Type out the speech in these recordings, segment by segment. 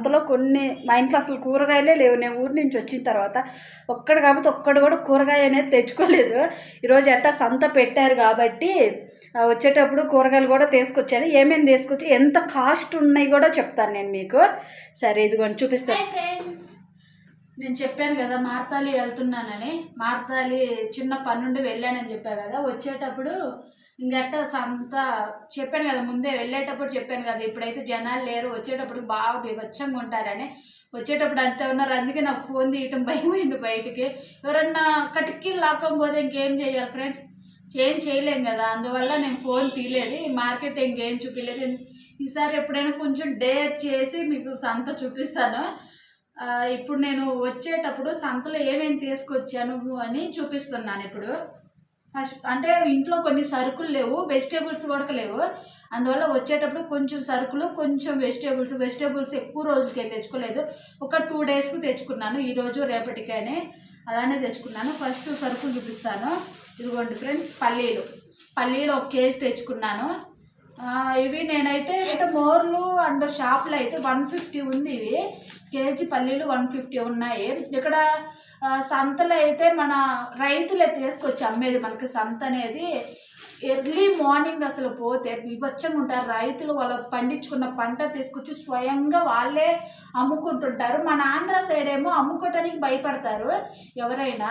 సంతలో కొన్ని మా ఇంట్లో అసలు కూరగాయలే లేవు. నేను ఊరి నుంచి వచ్చిన తర్వాత ఒక్కడు కాబట్టి ఒక్కడు కూడా కూరగాయ అనేది తెచ్చుకోలేదు. ఈరోజు ఎట్టా సంత పెట్టారు కాబట్టి వచ్చేటప్పుడు కూరగాయలు కూడా తీసుకొచ్చాను. ఏమేమి తీసుకొచ్చి ఎంత కాస్ట్ ఉన్నాయి కూడా చెప్తాను నేను మీకు. సరే ఇదిగోండి చూపిస్తాను నేను చెప్పాను కదా మార్తాలి వెళ్తున్నానని. మార్తాలి చిన్న పన్నుండి వెళ్ళానని చెప్పా కదా. వచ్చేటప్పుడు ఇంకట్ట సంత చెప్పాను కదా ముందే వెళ్ళేటప్పుడు చెప్పాను కదా ఇప్పుడైతే జనాలు లేరు వచ్చేటప్పుడు బాగా బీభత్సంగా ఉంటారని వచ్చేటప్పుడు అంతే ఉన్నారు. అందుకే నాకు ఫోన్ తీయటం భయమైంది బయటికి. ఎవరన్నా కటికీ లాక్కపోతే ఇంకేం చేయాలి ఫ్రెండ్స్? ఏం చేయలేం కదా అందువల్ల నేను ఫోన్ తీయలేదు. మార్కెట్ ఇంకేం చూపించలేదు ఈసారి ఎప్పుడైనా కొంచెం డేర్ చేసి మీకు సంత చూపిస్తాను. ఇప్పుడు నేను వచ్చేటప్పుడు సంతలో ఏమేమి తీసుకొచ్చాను అని చూపిస్తున్నాను ఇప్పుడు. ఫస్ట్ అంటే ఇంట్లో కొన్ని సరుకులు లేవు వెజిటేబుల్స్ కూడా లేవు. అందువల్ల వచ్చేటప్పుడు కొంచెం సరుకులు కొంచెం వెజిటేబుల్స్ వెజిటేబుల్స్ ఎక్కువ రోజులకే తెచ్చుకోలేదు. ఒక టూ డేస్కి తెచ్చుకున్నాను ఈరోజు రేపటికైనా అలానే తెచ్చుకున్నాను. ఫస్ట్ సరుకులు చూపిస్తాను. ఇదిగోండి ఫ్రెండ్స్ పల్లీలు. పల్లీలు ఒక కేజీ తెచ్చుకున్నాను. ఇవి నేనైతే అయితే మోర్లు అండ్ షాప్లో అయితే వన్ ఫిఫ్టీ ఉంది ఇవి. కేజీ పల్లీలు వన్ ఫిఫ్టీ ఉన్నాయి. ఇక్కడ సంతలు సంతలో అయితే మన రైతులే తీసుకొచ్చి అమ్మేది మనకి సంత అనేది. ఎర్లీ మార్నింగ్ అసలు పోతే వివచ్చంగా ఉంటారు. రైతులు వాళ్ళు పండించుకున్న పంట తీసుకొచ్చి స్వయంగా వాళ్ళే అమ్ముకుంటుంటారు. మన ఆంధ్ర సైడ్ ఏమో అమ్ముకోవటానికి భయపడతారు ఎవరైనా.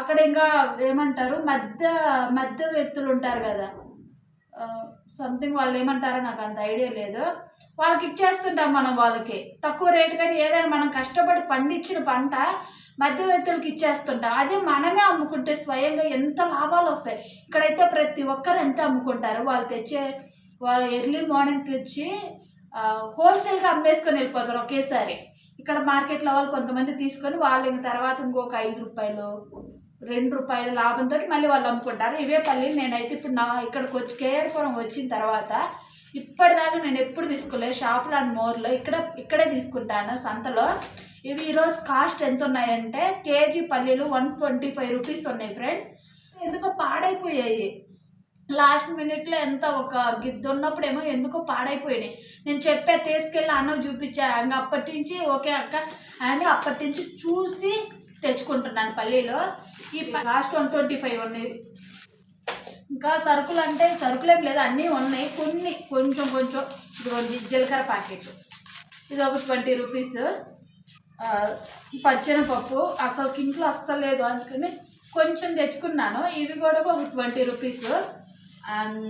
అక్కడ ఇంకా ఏమంటారు? మధ్య మధ్య వ్యక్తులు ఉంటారు కదా. సంథింగ్ వాళ్ళు ఏమంటారో నాకు అంత ఐడియా లేదు. వాళ్ళకి ఇచ్చేస్తుంటాం మనం వాళ్ళకి. తక్కువ రేటు కానీ ఏదైనా మనం కష్టపడి పండించిన పంట మధ్యవర్తులకి ఇచ్చేస్తుంటాం. అదే మనమే అమ్ముకుంటే స్వయంగా ఎంత లాభాలు వస్తాయి. ఇక్కడైతే ప్రతి ఒక్కరు ఎంత అమ్ముకుంటారు వాళ్ళు తెచ్చే వాళ్ళు ఎర్లీ మార్నింగ్ తెచ్చి హోల్సేల్గా అమ్మేసుకొని వెళ్ళిపోతారు ఒకేసారి. ఇక్కడ మార్కెట్లో వాళ్ళు కొంతమంది తీసుకొని వాళ్ళు ఇంక తర్వాత ఇంకొక ఐదు రూపాయలు రెండు రూపాయల లాభంతో మళ్ళీ వాళ్ళు అమ్ముకుంటారు. ఇవే పల్లీలు నేనైతే ఇప్పుడు నా ఇక్కడికి వచ్చి కేఆర్పురం వచ్చిన తర్వాత ఇప్పటిదాకా నేను ఎప్పుడు తీసుకోలేదు. షాప్లో అండ్ మోర్లో ఇక్కడ ఇక్కడే తీసుకుంటాను సంతలో. ఇవి ఈరోజు కాస్ట్ ఎంత ఉన్నాయంటే కేజీ పల్లీలు వన్ ట్వంటీ ఫైవ్ రూపీస్ ఉన్నాయి ఫ్రెండ్స్. ఎందుకో పాడైపోయాయి. లాస్ట్ మినిట్లో ఎంత ఒక గిద్ద ఉన్నప్పుడేమో ఎందుకో పాడైపోయినాయి. నేను చెప్పే తీసుకెళ్ళి అన్నకు చూపించా. ఇంకా అప్పటి నుంచి ఓకే అక్క అని అప్పటి నుంచి చూసి తెచ్చుకుంటున్నాను పల్లీలో. ఈ లాస్ట్ వన్ ట్వంటీ ఫైవ్ ఉన్నాయి. ఇంకా సరుకులు అంటే సరుకులు ఏం లేదు అన్నీ ఉన్నాయి. కొన్ని కొంచెం కొంచెం ఇది జీలకర్ర ప్యాకెట్. ఇది ఒక ట్వంటీ రూపీస్. పచ్చెనపప్పు. అసలు ఇంట్లో అస్సలు లేదు అందుకని కొంచెం తెచ్చుకున్నాను. ఇది కూడా ఒక ట్వంటీ రూపీస్. అండ్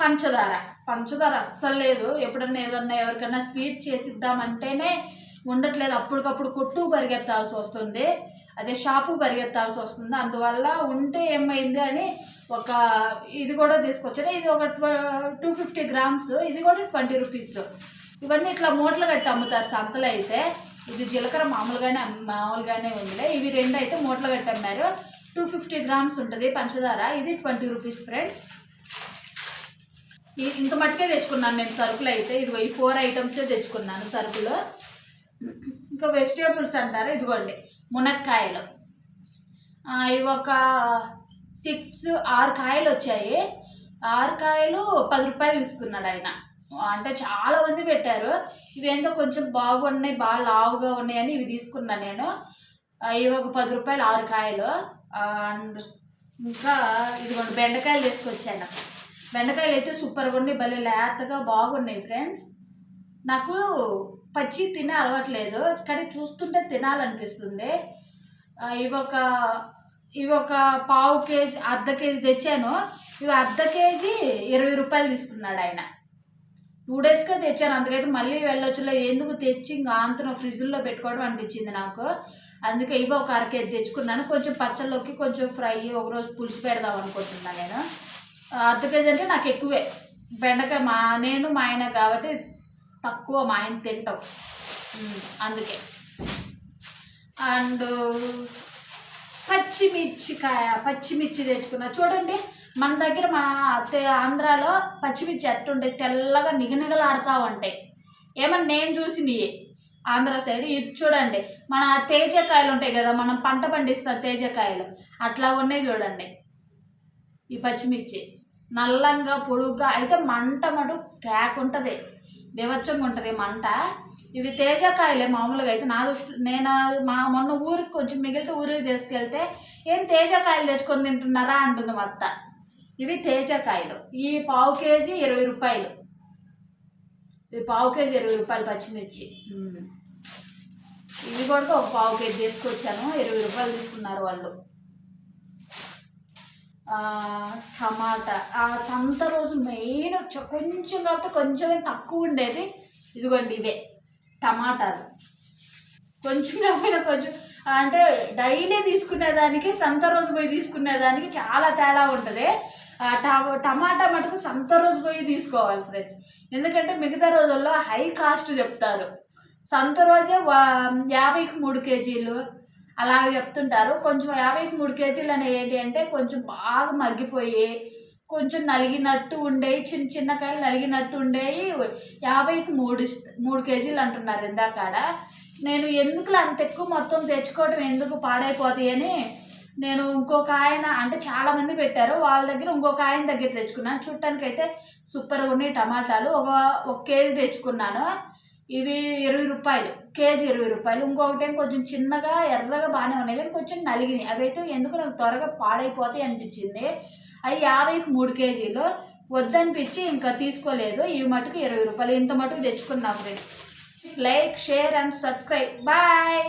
పంచదార. పంచదార అస్సలు లేదు. ఎప్పుడన్నా ఏదన్నా ఎవరికైనా స్వీట్ చేసిద్దామంటేనే ఉండట్లేదు. అప్పటికప్పుడు కొట్టు పరిగెత్తాల్సి వస్తుంది. అదే షాపు పరిగెత్తాల్సి వస్తుంది. అందువల్ల ఉంటే ఏమైంది అని ఒక ఇది కూడా తీసుకొచ్చాను ఇది ఒక టూ ఫిఫ్టీ గ్రామ్స్ ఇది కూడా ట్వంటీ రూపీస్ ఇవన్నీ ఇట్లా మూటలు కట్టి అమ్ముతారు సంతలో అయితే. ఇది జీలకర్ర మామూలుగానే మామూలుగానే ఉందిలే. ఇవి రెండు అయితే మూటలు కట్టి అమ్మారు. టూ ఫిఫ్టీ గ్రామ్స్ ఉంటుంది పంచదార. ఇది ట్వంటీ రూపీస్ ఫ్రెండ్స్ ఇంత మట్టుకే తెచ్చుకున్నాను నేను సరుకులు అయితే. ఇది ఈ ఫోర్ ఐటమ్సే తెచ్చుకున్నాను సరుకులు. ఇంకా వెజిటేబుల్స్ అంటారు ఇదిగోండి మునక్కాయలు. ఇవి ఒక సిక్స్ ఆరు కాయలు వచ్చాయి. ఆరు కాయలు పది రూపాయలు తీసుకున్నాడు ఆయన. అంటే చాలా మంది పెట్టారు. ఇవేంటో కొంచెం బాగున్నాయి బాగా లావుగా ఉన్నాయని ఇవి తీసుకున్నాను నేను. ఇవి ఒక పది రూపాయలు ఆరు కాయలు. అండ్ ఇంకా ఇదిగోండి బెండకాయలు తీసుకొచ్చాను. బెండకాయలు అయితే సూపర్గా ఉన్నాయి భలే లేతగా బాగున్నాయి ఫ్రెండ్స్. నాకు పచ్చి తినే అలవాట్లేదు కానీ చూస్తుంటే తినాలనిపిస్తుంది. ఇవి ఒక ఇవి ఒక పావు కేజీ అర్ధ కేజీ తెచ్చాను. ఇవి అర్ధ కేజీ ఇరవై రూపాయలు తీసుకున్నాడు ఆయన. టూ డేస్గా తెచ్చాను అందుకైతే మళ్ళీ వెళ్ళొచ్చులే. ఎందుకు తెచ్చి ఇంకా అంతను ఫ్రిడ్జ్లో పెట్టుకోవడం అనిపించింది నాకు. అందుకే ఇవి ఒక అర కేజీ తెచ్చుకున్నాను. కొంచెం పచ్చళ్ళలోకి కొంచెం ఫ్రై ఒకరోజు పులుసు పెడదాం అనుకుంటున్నాను నేను. అర్ధ కేజీ అంటే నాకు ఎక్కువే. బెండకాయ మా నేను మా ఆయన కాబట్టి తక్కువ మా ఆయన తింటాం అందుకే. అండ్ పచ్చిమిర్చికాయ పచ్చిమిర్చి తెచ్చుకున్నా. చూడండి మన దగ్గర మన ఆంధ్రాలో పచ్చిమిర్చి ఎట్టుంటే తెల్లగా నిగనిగలాడుతూ ఉంటాయి ఏమన్నా నేను చూసినవి ఆంధ్ర సైడ్ ఇది చూడండి. మన తేజకాయలు ఉంటాయి కదా మనం పంట పండిస్తాం తేజకాయలు. అట్లా ఉన్నాయి చూడండి. ఈ పచ్చిమిర్చి. నల్లంగా పొడుగ్గా అయితే మంట మటు కేక్ ఉంటుంది దేవచ్చంగా ఉంటుంది మంట. ఇవి తేజకాయలే మామూలుగా అయితే నా దృష్టి నేను మా మొన్న ఊరికి కొంచెం మిగిలితే ఊరికి తీసుకెళ్తే ఏం తేజకాయలు తెచ్చుకొని తింటున్నారా? అంటుంది మా అత్త. ఇవి తేజకాయలు. ఈ పావు కేజీ ఇరవై రూపాయలు. ఇది పావు కేజీ ఇరవై రూపాయలు పచ్చిమిర్చి. ఇవి కూడా ఒక పావు కేజీ తీసుకొచ్చాను. ఇరవై రూపాయలు తీసుకున్నారు వాళ్ళు. టమాటా. ఆ సంత రోజు మెయిన్ కొంచెం కాబట్టి కొంచెమే తక్కువ ఉండేది. ఇదిగోండి ఇవే టమాటాలు. కొంచెం కాకపోయినా కొంచెం అంటే డైలీ తీసుకునేదానికి సంత రోజు పోయి తీసుకునేదానికి చాలా తేడా ఉంటుంది. టమాటా మటుకు సంత రోజు పోయి తీసుకోవాలి ఫ్రెండ్స్. ఎందుకంటే మిగతా రోజుల్లో హై కాస్ట్ చెప్తారు. సంత రోజే వా- యాభైకి మూడు కేజీలు అలా చెప్తుంటారు. కొంచెం యాభైకి మూడు కేజీలు అనేవి ఏంటి అంటే కొంచెం బాగా మగ్గిపోయి కొంచెం నలిగినట్టు ఉండేవి చిన్న చిన్న కాయలు నలిగినట్టు ఉండేవి యాభైకి మూడు మూడు కేజీలు అంటున్నారు ఇందాకాడ. నేను ఎందుకు అంత ఎక్కువ మొత్తం తెచ్చుకోవడం ఎందుకు పాడైపోతాయి అని నేను ఇంకొక ఆయన అంటే చాలా మంది పెట్టారు. వాళ్ళ దగ్గర ఇంకొక ఆయన దగ్గర తెచ్చుకున్నాను. చూడటానికి అయితే సూపర్గా ఉన్నాయి టమాటాలు. ఒక ఒక కేజీ తెచ్చుకున్నాను. ఇవి ఇరవై రూపాయలు కేజీ ఇరవై రూపాయలు. ఇంకొకటి కొంచెం చిన్నగా ఎర్రగా బాగానే ఉన్నాయి కానీ కొంచెం నలిగినాయి. అవైతే ఎందుకు నాకు త్వరగా పాడైపోతాయి అనిపించింది. అవి యాభైకి మూడు కేజీలు. వద్దనిపించి ఇంకా తీసుకోలేదు. ఇవి మటుకు ఇరవై రూపాయలు. ఇంత మటుకు తెచ్చుకున్నాం friends. Like share and subscribe. Bye!